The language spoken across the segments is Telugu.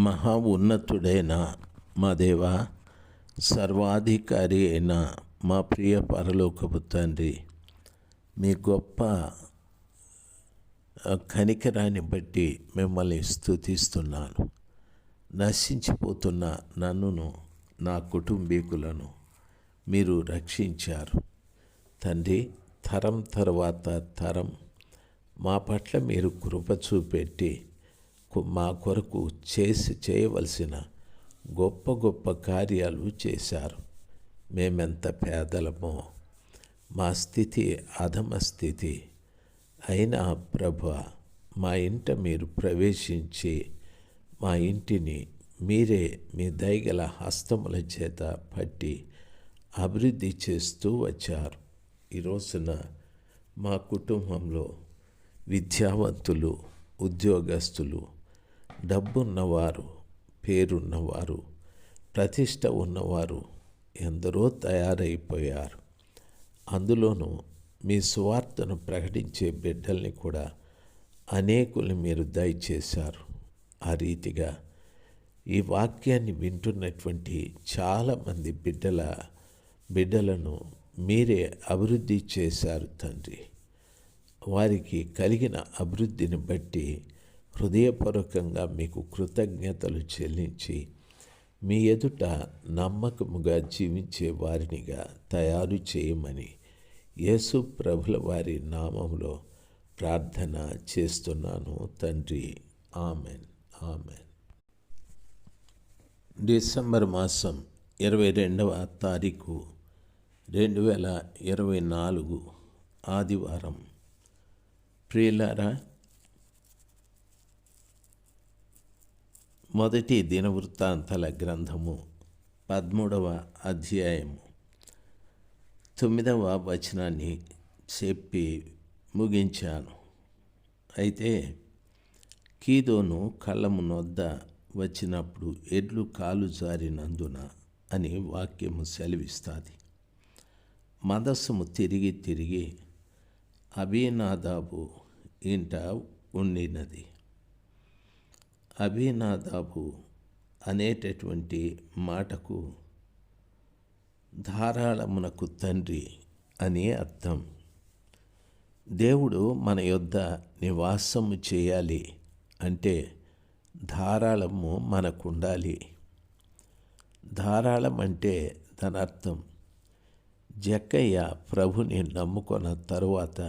మహా ఉన్నతుడైన మా దేవ సర్వాధికారి అయిన మా ప్రియ పరలోకపు తండ్రి మీ గొప్ప కనికరాన్ని బట్టి మిమ్మల్ని స్థుతిస్తున్నాను నశించిపోతున్న నన్నును నా కుటుంబీకులను మీరు రక్షించారు. తండ్రి తరం తర్వాత తరం మా పట్ల మీరు కృప చూపెట్టి మా కొరకు చేసి చేయవలసిన గొప్ప గొప్ప కార్యాలు చేశారు. మేమెంత పేదలమో మా స్థితి అధమ స్థితి. అయినా ప్రభు మా ఇంట మీరు ప్రవేశించి మా ఇంటిని మీరే మీ దయగల హస్తముల చేత పట్టి అభివృద్ధి చేస్తూ వచ్చారు. ఈ రోజున మా కుటుంబంలో విద్యావంతులు ఉద్యోగస్తులు డబ్బున్నవారు పేరున్నవారు ప్రతిష్ట ఉన్నవారు ఎందరో తయారైపోయారు. అందులోనూ మీ సువార్తను ప్రకటించే బిడ్డల్ని కూడా అనేకులు మీరు దయచేశారు. ఆ రీతిగా ఈ వాక్యాన్ని వింటున్నటువంటి చాలామంది బిడ్డల బిడ్డలను మీరే అభివృద్ధి చేశారు తండ్రి. వారికి కలిగిన అభివృద్ధిని బట్టి హృదయపూర్వకంగా మీకు కృతజ్ఞతలు చెల్లించి మీ ఎదుట నమ్మకముగా జీవించే వారినిగా తయారు చేయమని యేసు ప్రభుల వారి నామంలో ప్రార్థన చేస్తున్నాను తండ్రి. ఆమెన్. ఆమెన్. డిసెంబర్ మాసం ఇరవై రెండవ తారీఖు రెండు వేల ఇరవై నాలుగు ఆదివారం. ప్రియులారా మొదటి దినవృత్తాంతాల గ్రంథము పదమూడవ అధ్యాయము. తొమ్మిదవ వచనాన్ని చెప్పి ముగించాను. అయితే కీదోను కళ్ళము నొద్ద వచ్చినప్పుడు ఎడ్లు కాలు జారినందున అని వాక్యము సెలవిస్తుంది. మదస్సుము తిరిగి తిరిగి అభినాదాబు ఇంట ఉండినది. అభినాదాబు అనేటటువంటి మాటకు ధారాళమునకు తండ్రి అని అర్థం. దేవుడు మన యొద్ద నివాసము చేయాలి అంటే ధారాళము మనకుండాలి. ధారాళం అంటే దాని అర్థం జక్కయ్య ప్రభుని నమ్ముకున్న తరువాత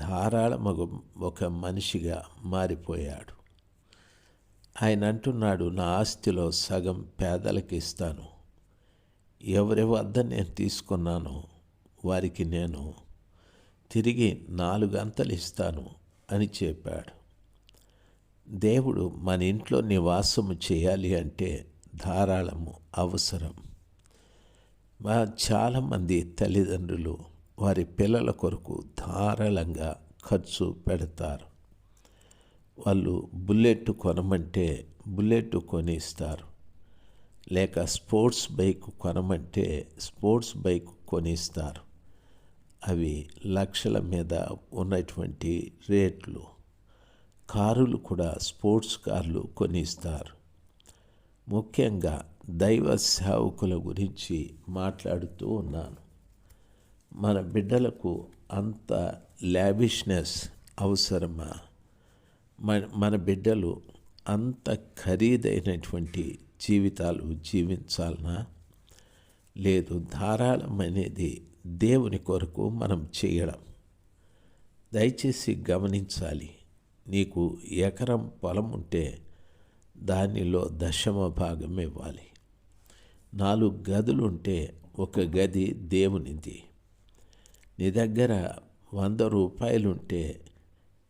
ధారాళమగు ఒక మనిషిగా మారిపోయాడు. ఆయన అంటున్నాడు నా ఆస్తిలో సగం పేదలకు ఇస్తాను ఎవరి వద్ద నేను తీసుకున్నానో. వారికి నేను తిరిగి నాలుగు అంతలు ఇస్తాను అని చెప్పాడు. దేవుడు మన ఇంట్లో నివాసము చేయాలి అంటే ధారాళము అవసరం. మా చాలామంది తల్లిదండ్రులు వారి పిల్లల కొరకు ధారాళంగా ఖర్చు పెడతారు. వాళ్ళు బుల్లెట్ కొనమంటే బుల్లెట్ కొనిస్తారు లేక స్పోర్ట్స్ బైక్ కొనమంటే స్పోర్ట్స్ బైక్ కొనిస్తారు అవి లక్షల మీద ఉన్నటువంటి రేట్లు. కారులు కూడా స్పోర్ట్స్ కార్లు కొనిస్తారు ముఖ్యంగా దైవ సేవకుల గురించి మాట్లాడుతూ ఉన్నాను. మన బిడ్డలకు అంత ల్యాబిష్నెస్ అవసరమా? మన మన బిడ్డలు అంత ఖరీదైనటువంటి జీవితాలు జీవించాలనా? లేదు ధారాళం అనేది దేవుని కొరకు మనం చేయడం. దయచేసి గమనించాలి. నీకు ఎకరం పొలం ఉంటే దానిలో దశమ భాగం ఇవ్వాలి. నాలుగు గదులుంటే ఒక గది దేవునిది. నీ దగ్గర వంద రూపాయలుంటే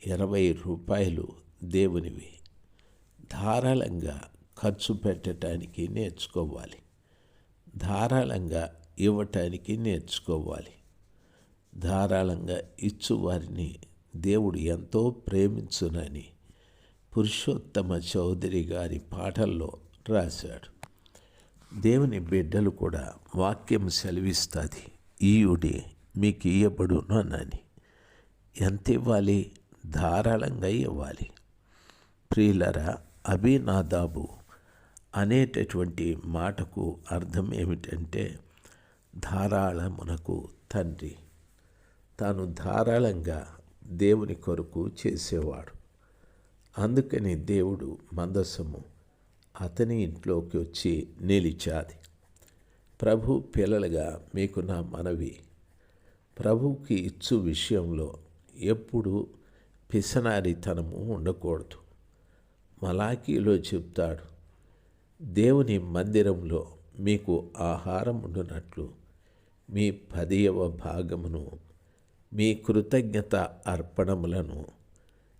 ఇరవై రూపాయలు దేవునివి. ధారాళంగా ఖర్చు పెట్టడానికి నేర్చుకోవాలి. ధారాళంగా ఇవ్వటానికి నేర్చుకోవాలి. ధారాళంగా ఇచ్చువారిని దేవుడు ఎంతో ప్రేమించునని పురుషోత్తమ చౌదరి గారి పాటల్లో రాశాడు. దేవుని బిడ్డలు కూడా వాక్యం సెలవిస్తుంది ఈయుడి మీకు ఇయ్యబడును అని ఎంత ఇవ్వాలి ధారాళంగా ఇవ్వాలి. ప్రియులరా అభినాదాబు అనేటటువంటి మాటకు అర్థం ఏమిటంటే ధారాళమునకు తండ్రి. తాను ధారాళంగా దేవుని కొరకు చేసేవాడు. అందుకని దేవుడు మందసము అతని ఇంట్లోకి వచ్చి నిలిచాది. ప్రభు పిల్లలుగా మీకు నా మనవి. ప్రభువుకి ఇచ్చు విషయంలో ఎప్పుడు పిసనారితనము ఉండకూడదు. మలాకీలో చెప్తాడు దేవుని మందిరంలో మీకు ఆహారం ఉండునట్లు మీ పదియవ భాగమును మీ కృతజ్ఞత అర్పణములను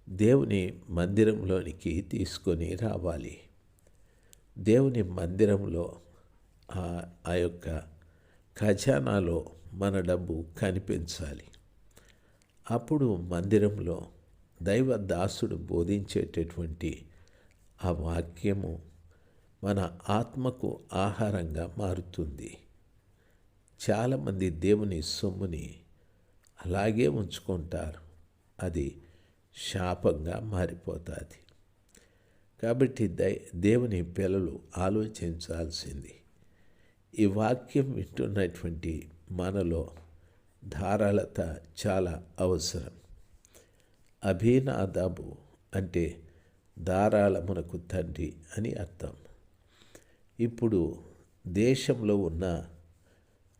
దేవుని మందిరంలోనికి తీసుకొని రావాలి. దేవుని మందిరంలో ఆ యొక్క ఖజానాలో మన డబ్బు కనిపించాలి. అప్పుడు మందిరంలో దైవ దాసుడు బోధించేటటువంటి ఆ వాక్యము మన ఆత్మకు ఆహారంగా మారుతుంది. చాలామంది దేవుని సొమ్ముని అలాగే ఉంచుకుంటారు. అది శాపంగా మారిపోతుంది. కాబట్టి దై దేవుని పిల్లలు ఆలోచించాల్సింది. ఈ వాక్యం వింటున్నటువంటి మనలో ధారాళత చాలా అవసరం. అభినాదాబు అంటే ధారాళమునకు తండ్రి అని అర్థం. ఇప్పుడు దేశంలో ఉన్న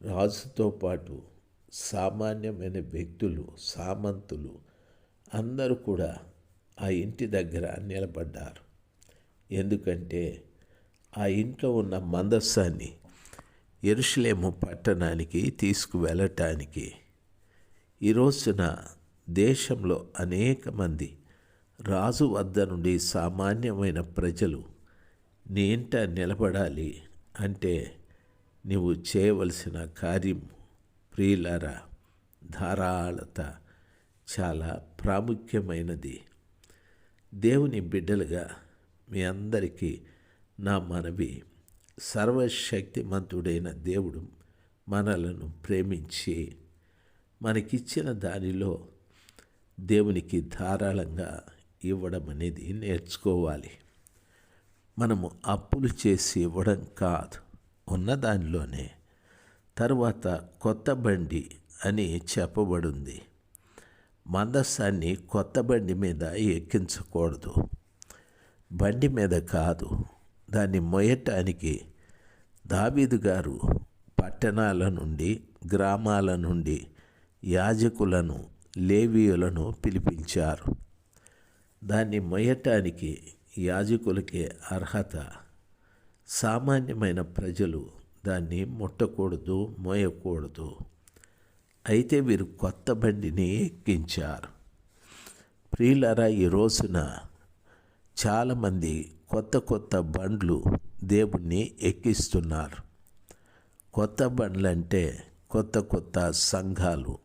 రాజుతో పాటు సామాన్యమైన వ్యక్తులు సామంతులు అందరూ కూడా ఆ ఇంటి దగ్గర నిలబడ్డారు. ఎందుకంటే ఆ ఇంట్లో ఉన్న మందస్సాన్ని ఎరుషులేము పట్టణానికి తీసుకువెళ్ళటానికి ఈ రోజున దేశంలో అనేక మంది రాజు వద్ద నుండి సామాన్యమైన ప్రజలు నీ ఇంట నిలబడాలి అంటే నీవు చేయవలసిన కార్యం ప్రియులార ధారాళత చాలా ప్రాముఖ్యమైనది. దేవుని బిడ్డలుగా మీ అందరికీ నా మనవి. సర్వశక్తిమంతుడైన దేవుడు మనలను ప్రేమించి మనకిచ్చిన దానిలో దేవునికి ధారాళంగా ఇవ్వడం అనేది నేర్చుకోవాలి. మనము అప్పులు చేసి ఇవ్వడం కాదు. ఉన్న దానిలోనే. తర్వాత కొత్త బండి అని చెప్పబడింది. మందస్సాన్ని కొత్త బండి మీద ఎక్కించకూడదు. బండి మీద కాదు. దాన్ని మొయ్యటానికి దావీదు గారు పట్టణాల నుండి గ్రామాల నుండి యాజకులను లేవీయులను పిలిపించారు. దాన్ని మొయ్యటానికి యాజకులకే అర్హత. సామాన్యమైన ప్రజలు దాన్ని ముట్టకూడదు మోయకూడదు. అయితే వీరు కొత్త బండిని ఎక్కించారు. ప్రియులరా ఈ రోజున చాలామంది కొత్త కొత్త బండ్లు దేవుణ్ణి ఎక్కిస్తున్నారు. కొత్త బండ్లంటే కొత్త కొత్త సంఘాలు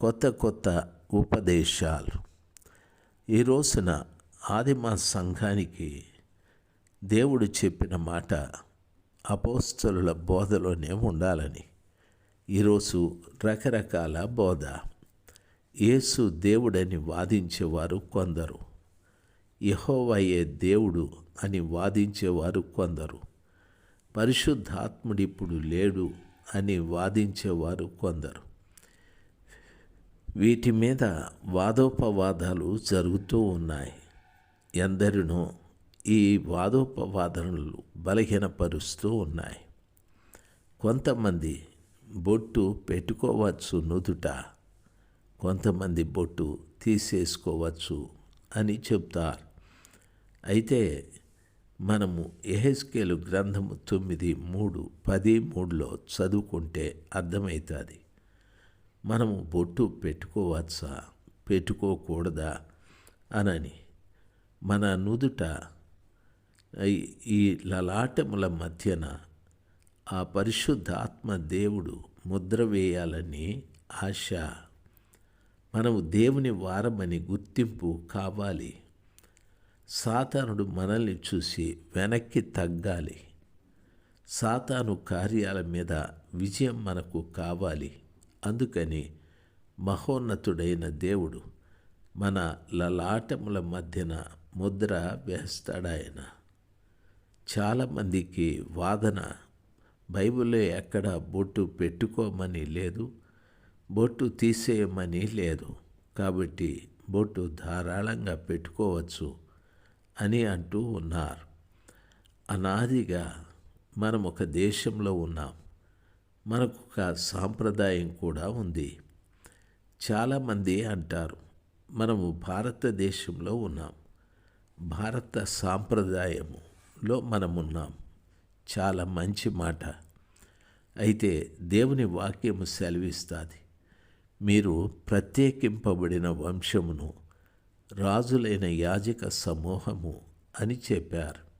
కొత్త కొత్త ఉపదేశాలు. ఈ రోజున ఆదిమ సంఘానికి దేవుడు చెప్పిన మాట అపోస్తలుల బోధలోనే ఉండాలని. ఈరోజు రకరకాల బోధ. యేసు దేవుడని వాదించేవారు కొందరు. యహోవయ్యే దేవుడు అని వాదించేవారు కొందరు. పరిశుద్ధాత్ముడిప్పుడు లేడు అని వాదించేవారు కొందరు. వీటి మీద వాదోపవాదాలు జరుగుతూ ఉన్నాయి. ఎందరినో ఈ వాదోపవాదనలు బలహీనపరుస్తూ ఉన్నాయి. కొంతమంది బొట్టు పెట్టుకోవచ్చు నుదుట కొంతమంది బొట్టు తీసేసుకోవచ్చు అని చెప్తారు అయితే మనము ఎహెస్కేలు గ్రంథము తొమ్మిది మూడు పది మూడులో చదువుకుంటే అర్థమవుతుంది. మనము బొట్టు పెట్టుకోవచ్చా? పెట్టుకోకూడదా? అనని మన నుదుట ఈ లలాటముల మధ్యన ఆ పరిశుద్ధాత్మ దేవుడు ముద్ర వేయాలని ఆశ. మనము దేవుని వారమని గుర్తింపు కావాలి. సాతానుడు మనల్ని చూసి వెనక్కి తగ్గాలి. సాతాను కార్యాల మీద విజయం మనకు కావాలి. అందుకని మహోన్నతుడైన దేవుడు మన లలాటముల మధ్యన ముద్ర వేస్తాడాయన. చాలామందికి వాదన బైబిల్లో ఎక్కడ బొట్టు పెట్టుకోమని లేదు బొట్టు తీసేయమని లేదు. కాబట్టి బొట్టు ధారాళంగా పెట్టుకోవచ్చు అని అంటూ ఉన్నారు. అనాదిగా మనం ఒక దేశంలో ఉన్నాం. మనకు ఒక సాంప్రదాయం కూడా ఉంది. చాలామంది అంటారు మనము భారతదేశంలో ఉన్నాం. భారత సాంప్రదాయములో మనమున్నాం. చాలా మంచి మాట. అయితే దేవుని వాక్యము సెలవిస్తుంది మీరు ప్రత్యేకింపబడిన వంశమును రాజులైన యాజక సమూహము అని చెప్పారు.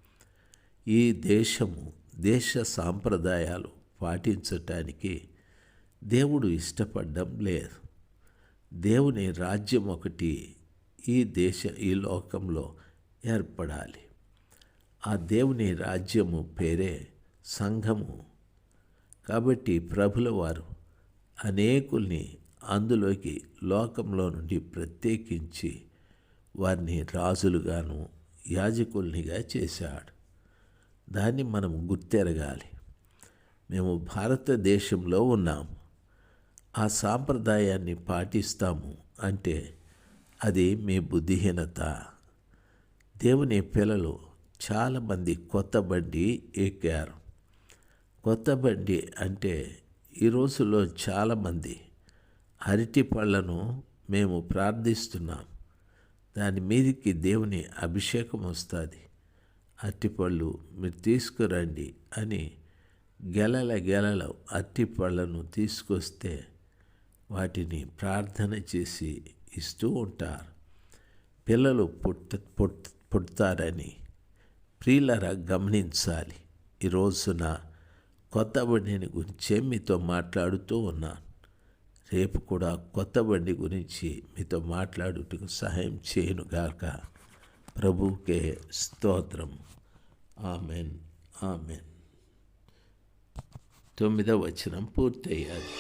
ఈ దేశము దేశ సాంప్రదాయాలు పాటించటానికి దేవుడు ఇష్టపడడం లేదు. దేవుని రాజ్యం ఒకటి ఈ దేశ ఈ లోకంలో ఏర్పడాలి. ఆ దేవుని రాజ్యము పేరే సంఘము. కాబట్టి ప్రభుల వారు అనేకుల్ని అందులోకి లోకంలో నుండి ప్రత్యేకించి వారిని రాజులుగాను యాజకుల్నిగా చేశాడు. దాన్ని మనం గుర్తెరగాలి. మేము భారతదేశంలో ఉన్నాం ఆ సాంప్రదాయాన్ని పాటిస్తాము అంటే అది మీ బుద్ధిహీనత. దేవుని పిల్లలు చాలామంది కొత్త బండి ఎక్కారు. కొత్త బండి అంటే ఈ రోజుల్లో చాలామంది అరటి పళ్ళను మేము ప్రార్థిస్తున్నాం. దాని మీదకి దేవుని అభిషేకం వస్తుంది. అరటిపళ్ళు మీరు తీసుకురండి అని గెలల గెలల అరటిపళ్ళను తీసుకొస్తే వాటిని ప్రార్థన చేసి ఇస్తూ ఉంటారు. పిల్లలు పుట్ట పుట్ పుడతారని ప్రియులరా గమనించాలి. ఈ రోజున కొత్త బండిని గురించే మీతో మాట్లాడుతూ ఉన్నాను. రేపు కూడా కొత్త బండి గురించి మీతో మాట్లాడుటకు సహాయం చేయనుగాక ప్రభుకే స్తోత్రం. ఆమెన్. ఆమెన్. తొమ్మిదవ వచనం పూర్తయ్యాలి